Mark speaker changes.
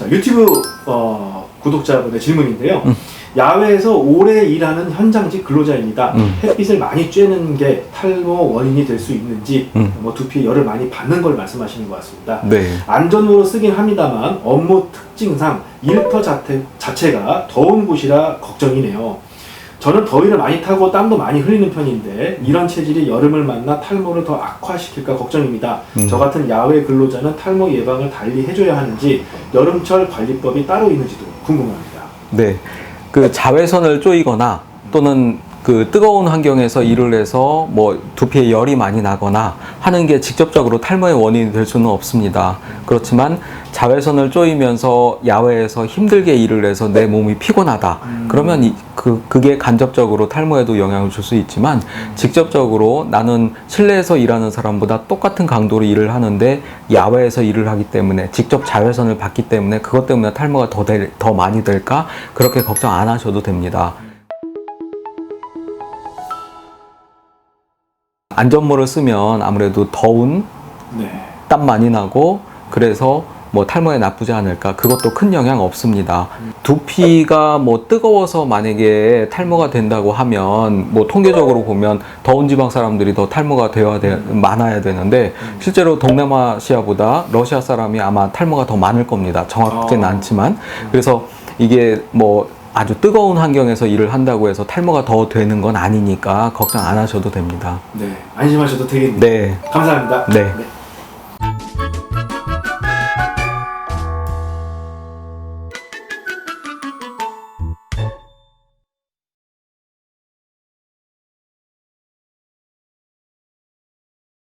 Speaker 1: 자, 유튜브 어, 구독자분의 질문인데요. 야외에서 오래 일하는 현장직 근로자입니다.
Speaker 2: 음.
Speaker 1: 햇빛을 많이 쬐는 게 탈모 원인이 될 수 있는지,
Speaker 2: 음.
Speaker 1: 뭐 두피에 열을 많이 받는 걸 말씀하시는 것 같습니다.
Speaker 2: 네.
Speaker 1: 안전으로 쓰긴 합니다만 업무 특징상 일터 자체, 자체가 더운 곳이라 걱정이네요. 저는 더위를 많이 타고 땀도 많이 흘리는 편인데 이런 체질이 여름을 만나 탈모를 더 악화시킬까 걱정입니다.
Speaker 2: 음.
Speaker 1: 저 같은 야외 근로자는 탈모 예방을 달리 해줘야 하는지 여름철 관리법이 따로 있는지도 궁금합니다.
Speaker 2: 네. 그 자외선을 쪼이거나 또는 그 뜨거운 환경에서 일을 해서 뭐 두피에 열이 많이 나거나 하는 게 직접적으로 탈모의 원인이 될 수는 없습니다. 그렇지만 자외선을 쪼이면서 야외에서 힘들게 일을 해서 내 몸이 피곤하다. 그러면 이, 그, 그게 간접적으로 탈모에도 영향을 줄 수 있지만 직접적으로 나는 실내에서 일하는 사람보다 똑같은 강도로 일을 하는데 야외에서 일을 하기 때문에 직접 자외선을 받기 때문에 그것 때문에 탈모가 더, 될, 더 많이 될까? 그렇게 걱정 안 하셔도 됩니다. 안전모를 쓰면 아무래도 더운
Speaker 1: 네.
Speaker 2: 땀 많이 나고 그래서 뭐 탈모에 나쁘지 않을까 그것도 큰 영향 없습니다 두피가 뭐 뜨거워서 만약에 탈모가 된다고 하면 뭐 통계적으로 보면 더운 지방 사람들이 더 탈모가 되어야 돼, 많아야 되는데 실제로 동남아시아보다 러시아 사람이 아마 탈모가 더 많을 겁니다 정확하진
Speaker 1: 아.
Speaker 2: 않지만 그래서 이게 뭐 아주 뜨거운 환경에서 일을 한다고 해서 탈모가 더 되는 건 아니니까 걱정 안 하셔도 됩니다
Speaker 1: 네. 안심하셔도 되겠네요.
Speaker 2: 네
Speaker 1: 감사합니다.
Speaker 2: 네.